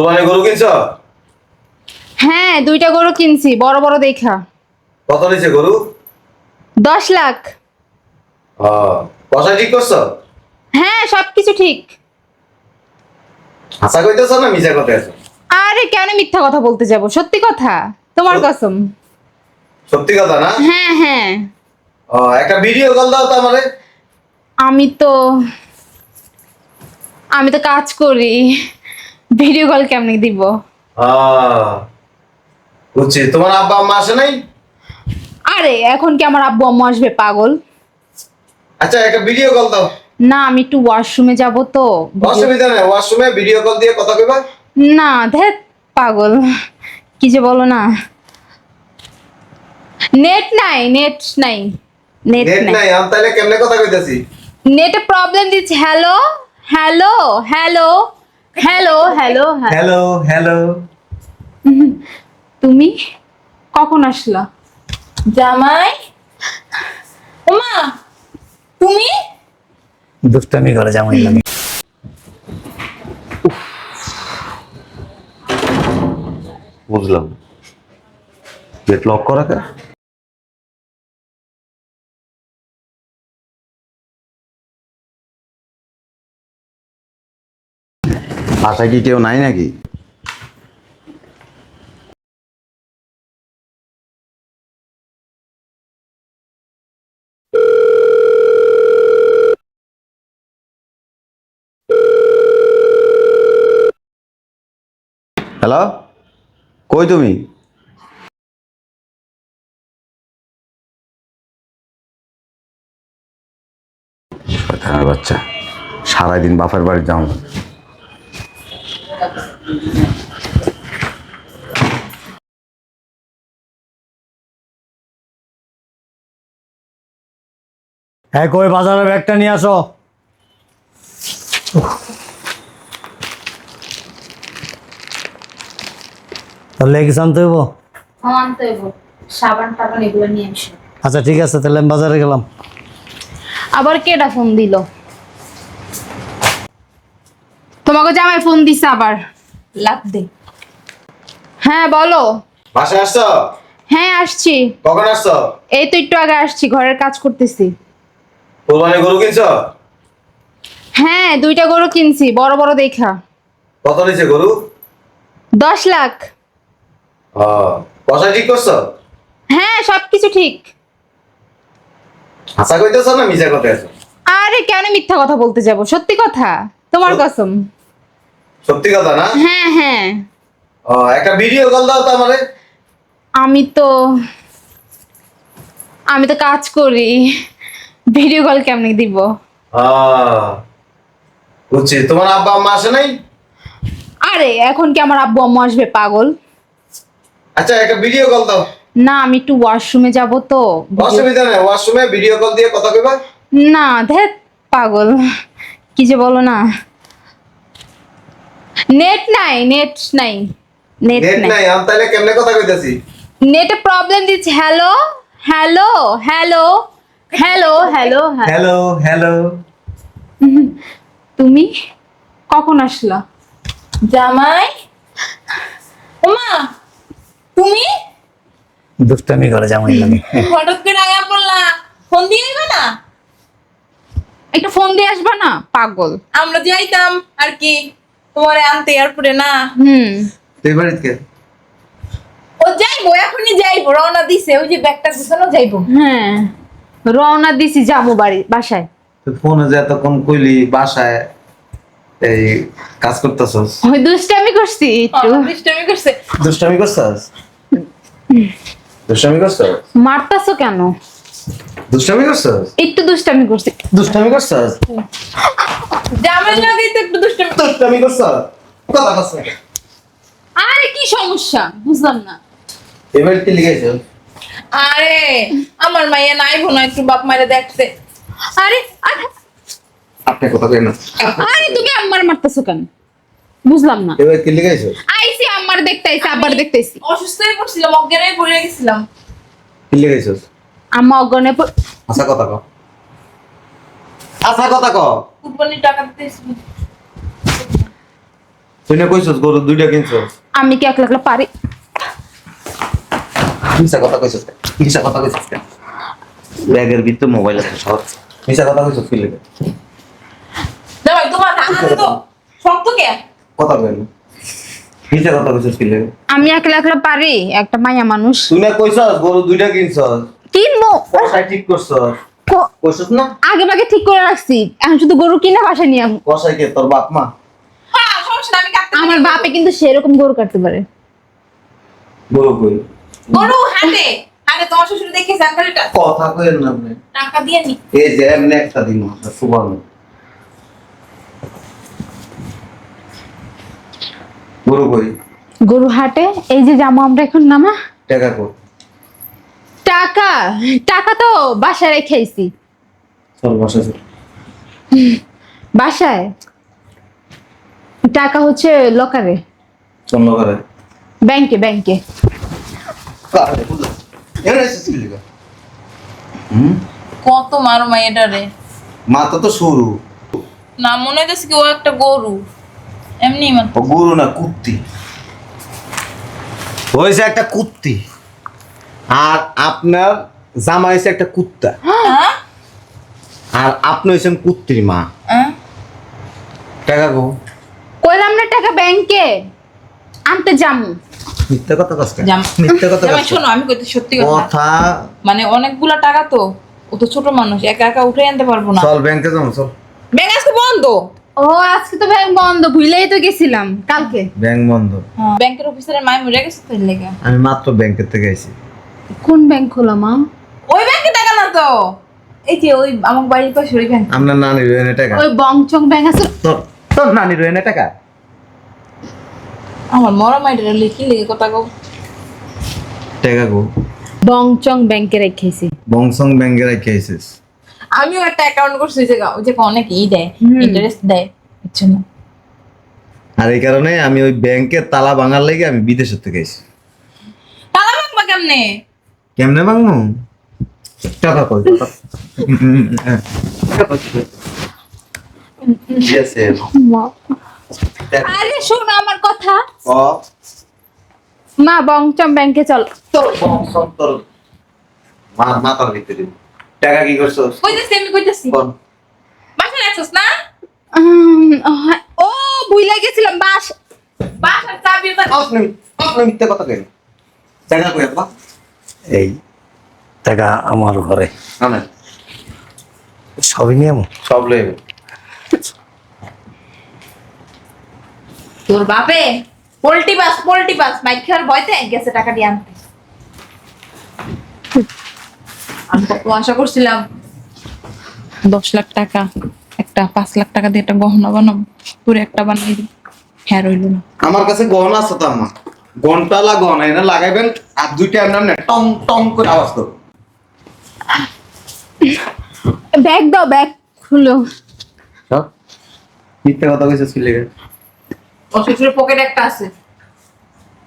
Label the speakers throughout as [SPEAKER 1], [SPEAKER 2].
[SPEAKER 1] কোরবানি গরু কিনছ?
[SPEAKER 2] হ্যাঁ দুইটা গরু কিনছি বড় বড় দেখা।
[SPEAKER 1] কত নিছে গরু?
[SPEAKER 2] দশ লাখ।
[SPEAKER 1] পয়সা ঠিক করছ?
[SPEAKER 2] হ্যাঁ সবকিছু ঠিক।
[SPEAKER 1] হাসা কইতেছ না মিছা কথা আছো?
[SPEAKER 2] আরে কেন মিথ্যা কথা বলতে যাব? সত্যি কথা? তোমার কসম।
[SPEAKER 1] সত্যি কথা না?
[SPEAKER 2] হ্যাঁ হ্যাঁ।
[SPEAKER 1] ও একটা ভিডিও কল দাও তো আমারে।
[SPEAKER 2] আমি তো আমি তো কাজ করি। ভিডিও কল কেমনে দিব?
[SPEAKER 1] বুঝছি। তোমার আব্বা আম্মা আসে নাই?
[SPEAKER 2] আরে এখন কি আমার আব্বু আম্মু আসবে? পাগল।
[SPEAKER 1] আচ্ছা একটা ভিডিও কল দাও।
[SPEAKER 2] না আমি একটু ওয়াশরুমে যাব তো।
[SPEAKER 1] অসুবিধা নেই। ওয়াশরুমে ভিডিও কল দিয়ে কথা কইবা?
[SPEAKER 2] না ধ্যাত পাগল। কি যে বলো না। নেট নাই নেট নাই। নেট নাই।
[SPEAKER 1] আমি তাহলে কেমনে কথা কইতাছি?
[SPEAKER 2] নেটে প্রবলেম দিচ্ছে। Hello hello hello hello hello
[SPEAKER 1] hello hello
[SPEAKER 2] তুমি কখন আসলা?
[SPEAKER 3] জামাই? ওমা তুমি?
[SPEAKER 4] দুষ্টামি করে জামাই লাগে।
[SPEAKER 1] বুঝলাম। গেট লক করা বাসায় কি কেউ নাই নাকি? হ্যালো কই তুমি? বাচ্চা সারাদিন বাপের বাড়ি যাও
[SPEAKER 4] হ্যাঁ কই বাজারের ব্যাগটা নিয়ে আসো। তাহলে লেগিস আনতে হইব?
[SPEAKER 2] হ্যাঁ আনতে হইব। সাবান টাবান এগুলো নিয়ে এসো
[SPEAKER 4] আচ্ছা ঠিক আছে তাহলে আমি বাজারে গেলাম।
[SPEAKER 2] আবার কেডা ফোন দিল? তোমাকে জামাই ফোন দিছে আবার।
[SPEAKER 3] লাভ দে।
[SPEAKER 2] হ্যাঁ বলো।
[SPEAKER 1] বাসায় আসছো?
[SPEAKER 2] হ্যাঁ আসছি।
[SPEAKER 1] কখন আসছো?
[SPEAKER 2] এই তো একটু আগে আসছি ঘরের কাজ করতেছি।
[SPEAKER 1] কোরবানি গরু কিনছ?
[SPEAKER 2] হ্যাঁ দুইটা গরু কিনছি বড় বড় দেখা।
[SPEAKER 1] কত নিছে গরু?
[SPEAKER 2] দশ লাখ।
[SPEAKER 1] ও পয়সা ঠিক করছ?
[SPEAKER 2] হ্যাঁ সবকিছু ঠিক।
[SPEAKER 1] হাসা কইতেছ না মিছা কথা
[SPEAKER 2] আরে কেন মিথ্যা কথা বলতে যাব? সত্যি কথা। তোমার কসম।
[SPEAKER 1] সত্যি কথা না?
[SPEAKER 2] হ্যাঁ হ্যাঁ।
[SPEAKER 1] ও একটা ভিডিও কল দাও তো আমারে।
[SPEAKER 2] আমি তো আমি তো কাজ করি। ভিডিও কল কেমনে দিব?
[SPEAKER 1] বুঝছি। তোমার আব্বা আম্মা আসে নাই?
[SPEAKER 2] আরে এখন কি আমার আব্বু আম্মু আসবে পাগল?
[SPEAKER 1] আচ্ছা একটা ভিডিও কল দাও।
[SPEAKER 2] না আমি একটু ওয়াশরুমে যাব তো।
[SPEAKER 1] অসুবিধা নেই ওয়াশরুমে ভিডিও কল দিয়ে কথা কইবা।
[SPEAKER 2] না ধ্যাত পাগল। কি যে বলো না। নেট নাই নেট নাই। নেট নাই।
[SPEAKER 1] আমি তাহলে কেমনে কথা কইতাছি?
[SPEAKER 2] নেটে প্রবলেম দিচ্ছে hello hello hello hello hello
[SPEAKER 1] hello. Hello
[SPEAKER 2] তুমি কখন আসলা?
[SPEAKER 3] জামাই? ওমা তুমি?
[SPEAKER 4] দুষ্টামি করে জামাই লাগে।
[SPEAKER 3] হঠাৎ করে আয়া পড়লা। ফোন দিয়ে আইবা না?
[SPEAKER 2] একটু ফোন দিয়ে আসবা না? পাগল।
[SPEAKER 3] আমরা যাইতাম আর কি? তোমারে আনতে এয়ারপোর্টে না।
[SPEAKER 2] হুম।
[SPEAKER 1] তুই বাড়িতে
[SPEAKER 3] ও যাইবো এখনই যাইবো রওনা দিছে ওই যে ব্যাগটা গুছানো যাইবো।
[SPEAKER 2] হ্যাঁ রওনা দিছি যাব বাড়ি বাসায়।
[SPEAKER 1] তুই ফোনে যে এতক্ষণ কইলি বাসায় এই কাজ করতেছস?
[SPEAKER 2] ওই দুষ্টামি করছি একটু।
[SPEAKER 3] দুষ্টামি করছে।
[SPEAKER 1] দুষ্টামি করছস? দুষ্টামি করছস?
[SPEAKER 2] মারতাছো কেন?
[SPEAKER 1] দুষ্টামি করছস?
[SPEAKER 2] একটু দুষ্টামি করছি।
[SPEAKER 1] দুষ্টামি করছস?
[SPEAKER 3] জামাই লাগেই তো একটু দুষ্টামি
[SPEAKER 1] দুষ্টামি করছস কথা কস না
[SPEAKER 2] আরে কি সমস্যা? বুঝলাম না।
[SPEAKER 1] এবার কি লিখাইছস
[SPEAKER 3] আরে আমার মাইয়া নাই বোনা একটু বাপ মারে দেখছে।
[SPEAKER 2] আরে
[SPEAKER 1] আপনি কথা কই না।
[SPEAKER 2] আরে তুমি আম্মার মারতাছো কেন? বুঝলাম না।
[SPEAKER 1] এবার কি লিখাইছস
[SPEAKER 2] আইসি আম্মার দেখতে আইসি আব্বার দেখতে আইসি।
[SPEAKER 3] অসুস্থ হয়ে পড়ছিলাম অজ্ঞান হয়ে পড়ে গেছিলাম।
[SPEAKER 1] কি লিখাইছস
[SPEAKER 2] আম্মা অজ্ঞানে
[SPEAKER 1] আচ্ছা কথা ক আচ্ছা কথা ক।
[SPEAKER 3] কুরবানির টাকা দিতে
[SPEAKER 1] তুই না কইছস গরু দুইটা কিনছস?
[SPEAKER 2] আমি কি একলা একলা পারি?
[SPEAKER 1] মিশা কথা কইছস? মিশা কথা কইছস? ব্যাগের ভিতর মোবাইল আছে সব। মিশা কথা কইছস কি লাগে?
[SPEAKER 3] জামাই তোমার হাতে তো শক্ত কে?
[SPEAKER 1] কথা কইল। মিশা কথা কইছস কি লাগে?
[SPEAKER 2] আমি একলা একলা পারি একটা মাইয়া মানুষ।
[SPEAKER 1] তুই না কইছস গরু দুইটা কিনছস?
[SPEAKER 2] কিনবো।
[SPEAKER 1] কষাই ঠিক করছস? কইছস না?
[SPEAKER 2] আগে ঠিক করে রাখছি। এখন শুধু গরু কিনা বাসায় নিয়ে আমু।
[SPEAKER 1] কষাই কে? তোর বাপ মা?
[SPEAKER 3] হ্যাঁ সমস্যা আমি কাটতে
[SPEAKER 2] আমার বাপে কিন্তু সেরকম গরু কাটতে পারে।
[SPEAKER 1] গরু কই?
[SPEAKER 3] গরু হাটে। হাটে তোমার শ্বশুর দেখে জানকারিটা?
[SPEAKER 1] কথা কইেন না আপনি
[SPEAKER 3] টাকা দিয়ে নি।
[SPEAKER 1] এই যে এমনি একটা দিন সুবান গরু কই?
[SPEAKER 2] গরু হাটে এই যে যাব আমরা এখন নামা।
[SPEAKER 1] টাকা কো
[SPEAKER 2] টাকা টাকা তো বাসায় রেখেছি
[SPEAKER 1] চল বসে চল
[SPEAKER 2] বাসায়? টাকা হচ্ছে লকারে
[SPEAKER 1] চল করে
[SPEAKER 2] ব্যাংকে ব্যাংকে
[SPEAKER 3] কত মারো এটা রে।
[SPEAKER 1] মাথা তো সরু।
[SPEAKER 3] না মনে হইতেছে কি ও একটা গরু। এমনি মানে
[SPEAKER 1] গরু না কুত্তি। হয়েছে একটা কুত্তি। আর আপনার জামা হয়েছে একটা কুত্তা।
[SPEAKER 3] হ্যাঁ?
[SPEAKER 1] আর আপনি হয়েছেন কুত্তির মা।
[SPEAKER 3] হ্যাঁ?
[SPEAKER 1] টাকা কো
[SPEAKER 2] কইলাম না টাকা ব্যাংকে। আনতে যামু।
[SPEAKER 1] মিথ্যা কথা কস কেন?
[SPEAKER 3] জাম-
[SPEAKER 1] মিথ্যা কথা কেন?
[SPEAKER 3] শোনো আমি কইতে সত্যি কথা।
[SPEAKER 1] কথা।
[SPEAKER 3] মানে অনেকগুলা টাকা তো ও তো ছোট মানুষ একা একা উঠে আনতে পারব না।
[SPEAKER 1] চল ব্যাংকে যাব চল।
[SPEAKER 3] ব্যাংক আজকে বন্ধ?
[SPEAKER 2] ও আজকে তো ব্যাংক বন্ধ ভুলেই তো গেছিলাম কালকে।
[SPEAKER 1] ব্যাংক বন্ধ।
[SPEAKER 3] হ্যাঁ, ব্যাংকের অফিসারের মায় মরে গেছে তো লেগে।
[SPEAKER 1] আমি মাত্র ব্যাংকের থেকে আইছি।
[SPEAKER 2] কোন ব্যাংক খোলা মা?
[SPEAKER 3] ওই ব্যাংকে টাকা না তো এই যে ওই আমার বাড়ির পাশে ওই ব্যাংক
[SPEAKER 1] আপনার নানির এনে টাকা।
[SPEAKER 2] ওই বংচং ব্যাংক আছে।
[SPEAKER 1] তোর তোর নানির এনে টাকা?
[SPEAKER 3] আমার মরা মাইটা লিখি লেগে কথা কও?
[SPEAKER 1] টাকা গো
[SPEAKER 2] বংচং ব্যাংকে রেখেছি
[SPEAKER 1] বংসং ব্যাংকে
[SPEAKER 3] আমিও একটা অ্যাকাউন্ট করছি ওই জায়গা অনেক ই দেয় ইন্টারেস্ট দেয় বুঝছ না?
[SPEAKER 1] আর এই কারণে আমি ওই ব্যাংকের তালা ভাঙার লেগে আমি বিদেশের থেকে আইছি।
[SPEAKER 3] তালা ভাঙবা কেমনে?
[SPEAKER 1] কেমনে ভাঙবো? টাকা কই?
[SPEAKER 2] আরে শোনো আমার কথা। মা বংচং ব্যাংকে চল।
[SPEAKER 1] তোর বংশং তোর মার মাথার ভিতরে। টাকা কি করছস?
[SPEAKER 3] কইতেছি আমি কইতেছি।
[SPEAKER 1] বল।
[SPEAKER 3] বাসায় আছিস না?
[SPEAKER 2] ও ভুলে গেছিলাম বাস।
[SPEAKER 3] বাসার চাবি
[SPEAKER 1] আপনি আপনি মিথ্যা কথা কেন টাকা কই আপা
[SPEAKER 4] এই। টাকা আমার ঘরে। সবই নিয়ে
[SPEAKER 1] সব লইবে
[SPEAKER 3] তোর বাপে পোল্ট্রি বাস পোল্ট্রি বাস মাইক খাওয়ার ভয়তে গেছে টাকা দিয়ে আনতে। আমি কত আশা করছিলাম। দশ লাখ টাকা একটা পাঁচ লাখ টাকা দিয়ে একটা গহনা বানাবো তোর একটা বানাই দিই। হ্যাঁ রইল না।
[SPEAKER 1] আমার কাছে গহনা আছে তো আমার। ঘন্টালা গহনা এনে লাগাইবেন আর দুইটা আপনার না টং টং করে আওয়াজ করবে।
[SPEAKER 2] ব্যাগ দাও ব্যাগ খুলো।
[SPEAKER 1] সব? মিথ্যা কথা কইছিস কি লেগে
[SPEAKER 3] ও শ্বশুরের পকেটে একটা আছে।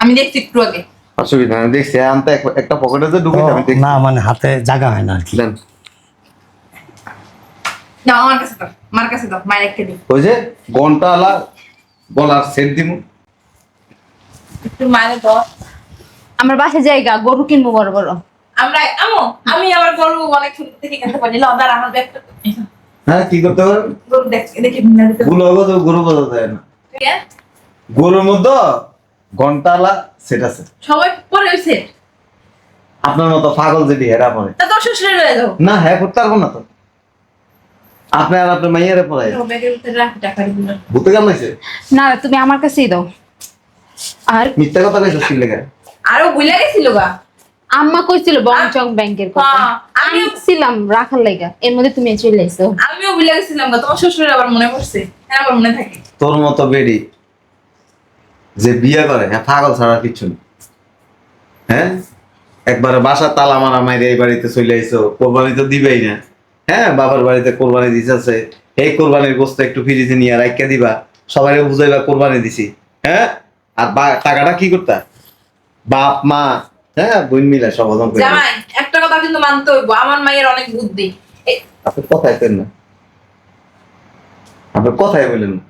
[SPEAKER 3] আমি দেখছি একটু আগে।
[SPEAKER 1] অসুবিধা নেই দেখছি আনতে একটা পকেটে যে ঢুকে আমি দেখছি।
[SPEAKER 4] না মানে হাতে জায়গা হয় না আর কি।
[SPEAKER 1] দেন।
[SPEAKER 3] না আমার কাছে দাও আমার কাছে দাও মায়ের একটা দিই
[SPEAKER 1] ওই যে ঘন্টালা গলার সেট দিমু।
[SPEAKER 3] একটু মায়ের দাও।
[SPEAKER 2] আমার বাসা জায়গা গরু কিনবো বড় বড়।
[SPEAKER 3] আমরা আমো আমি আবার গরু অনেক ছোট থেকে কিনতে পারি লদার আমার ব্যাগটা
[SPEAKER 1] হ্যাঁ কি করতে হবে?
[SPEAKER 3] গরু দেখ দেখি
[SPEAKER 1] গুলো হবে তো গরু বোঝা যায় না। গরুর মধ্যে ঘন্টালা সেট আছে।
[SPEAKER 3] সবাই পরে হইছে
[SPEAKER 1] আপনার মতো পাগল যেটি হেরা পরে
[SPEAKER 3] তা তোর শ্বশুরের রয়ে যাও।
[SPEAKER 1] না হ্যাঁ করতে পারব না তো। আপনি আর আপনার মাইয়ারে পড়াই
[SPEAKER 3] ব্যাগের ভিতরে রাখি টাকা গুলো
[SPEAKER 1] ভূতে
[SPEAKER 2] না তুমি আমার কাছেই দাও। আর?
[SPEAKER 1] মিথ্যা কথা
[SPEAKER 3] আরও ভুলে গেছিল গা।
[SPEAKER 2] আম্মা কইছিল বংচং ব্যাংকের কথা।
[SPEAKER 3] হ্যাঁ,
[SPEAKER 2] আমি
[SPEAKER 3] আমিও-
[SPEAKER 2] ছিলাম রাখার লাগা এর মধ্যে তুমি চলে আইছো
[SPEAKER 3] আমিও ভুলে গেছিলাম গা তোমার শ্বশুরের আবার মনে পড়ছে? হ্যাঁ আবার মনে থাকে।
[SPEAKER 1] তোর মতো বেডি যে বিয়ে করে হ্যাঁ পাগল ছাড়া কিচ্ছু নেই হ্যাঁ? একবারে বাসা তালা মারা মাইরে এই বাড়িতে চলে আইছো কোরবানি তো দিবেই না। হ্যাঁ বাবার বাড়িতে কোরবানি দিতেছে এই কোরবানির গোস্ত একটু ফ্রিজে নিয়ে রাখিয়া দিবা সবাই বুঝাইবা কোরবানি দিছি। হ্যাঁ? আর টাকাটা কি করতা? বাপ মা হ্যাঁ বোন মিলা সব হজম করে
[SPEAKER 3] জামাই একটা কথা কিন্তু মানতে হইব আমার মায়ের অনেক বুদ্ধি।
[SPEAKER 1] আপনি কথাই পেন না। আপনি কথাই বললেন না।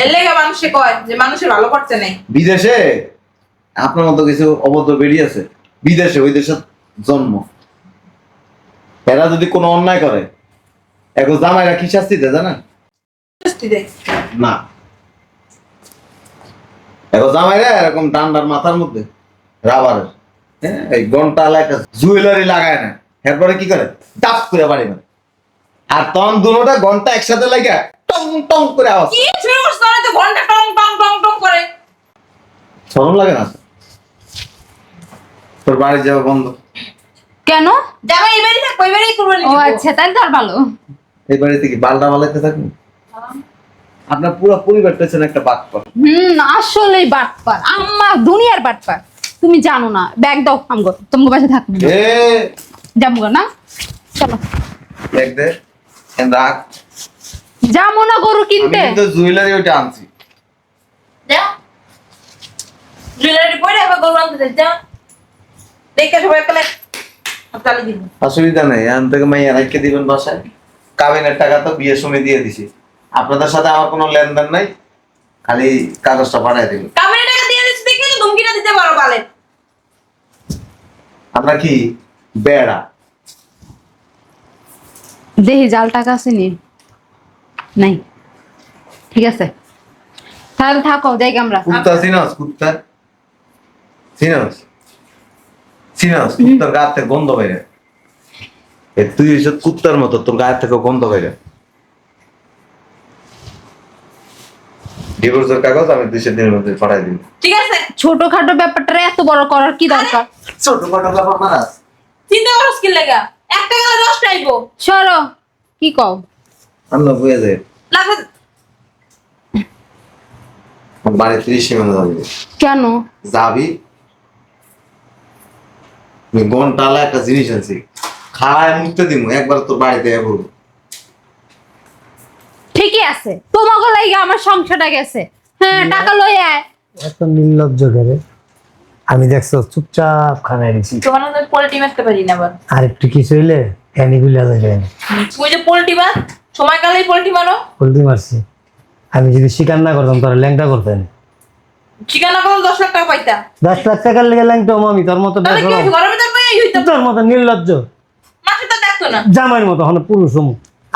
[SPEAKER 3] এর লেগে মানুষে কয় যে মানুষের ভালো করতে নেই।
[SPEAKER 1] বিদেশে আপনার মতো কিছু অবদ্ধ বেরিয়ে আছে বিদেশে ওই দেশের জন্ম। এরা যদি কোনো অন্যায় করে এখন জামাইরা কি শাস্তি দেয় জানেন?
[SPEAKER 3] শাস্তি দেয়।
[SPEAKER 1] না। এখন জামাইরা এরকম ডান্ডার মাথার মধ্যে রাবারের হ্যাঁ এই ঘণ্টা জুয়েলারি লাগায় না। এরপরে কি করে? করে বাড়ি মানে আর তখন দুটোটা ঘণ্টা একসাথে লাগা টং টং করে আওয়াজ
[SPEAKER 3] কি শুরু করছ? তাহলে তো ঘণ্টা টং টং টং টং করে।
[SPEAKER 1] শরম লাগে না? তোর বাড়ি যাওয়া বন্ধ।
[SPEAKER 2] কেন?
[SPEAKER 3] জামাই এবারই থাকব এবারই করব
[SPEAKER 2] ও আচ্ছা তাই তো আর ভালো।
[SPEAKER 1] এই বাড়িতে কি বালটা বালাইতে থাকবেন আপনার পুরো পরিবারটা ছিল একটা বাদ কর
[SPEAKER 2] হুম আসলেই বাটপার। আম্মা দুনিয়ার বাটপার। তুমি জানো না। ব্যাগ দাও আমগো তোমাকে বাসা থাকব।
[SPEAKER 1] এ!
[SPEAKER 2] যাব না? চলো।
[SPEAKER 1] দেখ দে। এন রাখ।
[SPEAKER 2] যাব না গরু কিনতে
[SPEAKER 1] আমি
[SPEAKER 2] কিন্তু।
[SPEAKER 1] জুয়েলারি ওটা আনছি।
[SPEAKER 3] যা। জুয়েলারি পরে আবার গরু আনতে যা। দেখে সবাই দিব।
[SPEAKER 1] অসুবিধা নেই এখান থেকে মাইয়া রাখকে দিবেন বাসায়। কাবিনের টাকা তো বিয়ের সময় দিয়ে দিছি। আপনাদের সাথে আমার কোনো লেনদেন নাই খালি কাগজটা পাঠাই দিবেন।
[SPEAKER 3] কামের টাকা দিয়ে দিচ্ছি দেখে তো ধমকিটা দিতে পারো বালে
[SPEAKER 1] আমরা কি বেড়া?
[SPEAKER 2] দেহি জাল টাকা আছে নি? নাই। ঠিক আছে। তাহলে থাকো যাই আমরা।
[SPEAKER 1] কুত্তা চিনস কুত্তা। চিনস? চিনস কুত্তার গা থেকে গন্ধ বাইরে এ তুই কুত্তার মতো তোর গায়ের থেকে গন্ধ বাইরে ডিভোর্সের কাগজ আমি দুইশো দিনের মধ্যে পাঠাই দিন
[SPEAKER 3] ঠিক আছে
[SPEAKER 2] ছোটখাটো ব্যাপারটা এত বড় করার কি দরকার?
[SPEAKER 1] ছোট খাটো ব্যাপার মারাস
[SPEAKER 3] চিন্তা করো স্কিল লাগা। একটা গেলে
[SPEAKER 2] সরো। কি কও?
[SPEAKER 1] বুঝে যায়
[SPEAKER 3] লাগবে
[SPEAKER 1] বাড়ি ত্রিশ সীমানা যাবি।
[SPEAKER 2] কেন?
[SPEAKER 1] যাবি? ঘন্টালা একটা জিনিস আছে খায় মুখতে দিব একবার তোর বাড়িতে যাব
[SPEAKER 2] ঠিকই আছে। তোমাকে লাগে আমার সংসারটা গেছে। হ্যাঁ টাকা লই আয়।
[SPEAKER 4] এত নির্লজ্জ করে। আমি দেখছ চুপচাপ খানায় দিছি
[SPEAKER 3] তোমার তো পোল্ট্রি মারতে পারি না আবার।
[SPEAKER 4] আর একটু কিছু হইলে ফ্যানি গুলা যায়
[SPEAKER 3] ওই যে পোল্ট্রি মার সময়কালেই পোল্ট্রি মারো।
[SPEAKER 4] পোল্ট্রি মারছি। আমি যদি স্বীকার না করতাম তোরা ল্যাংটা করতেন।
[SPEAKER 3] ঠিকানা করো দশ লাখ টাকা পাইতা।
[SPEAKER 4] দশ লাখ টাকার লেগে ল্যাংটা আমি তোর মতো
[SPEAKER 3] তাহলে কি
[SPEAKER 4] তোর মতো নির্লজ্জ।
[SPEAKER 3] মাসে তো দেখতো না।
[SPEAKER 4] জামাইয়ের মতো হন পুরুষ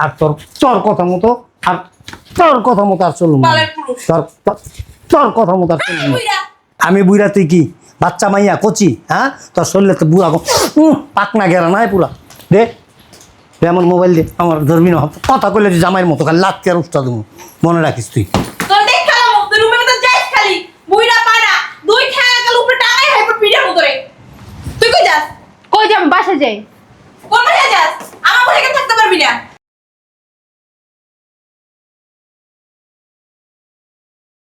[SPEAKER 4] আর তোর চর কথা মতো আর তোর কথা মতো আর চলুম না।
[SPEAKER 3] বালের পুরুষ।
[SPEAKER 4] তোর কথা মতো আর চলুম না।
[SPEAKER 3] বুইড়া।
[SPEAKER 4] আমি বুইরা তুই কি? বাচ্চা মাইয়া কচি হ্যাঁ? তোর শরীরে তো বুড়া গো- উহ, পাকনা গেরা নাই পুরা। দে দে আমার মোবাইল দে আমার ধরবি না কথা কইলে তুই জামাইয়ের মতো খালি লাত্তি আর উস্তা দেবো মনে রাখিস তুই।
[SPEAKER 3] তোর তুই কই যাস?
[SPEAKER 2] কই বাসা যাই।
[SPEAKER 3] কোন ভাইয়া যাস? আমার ঘরে থাকতে পারবি না।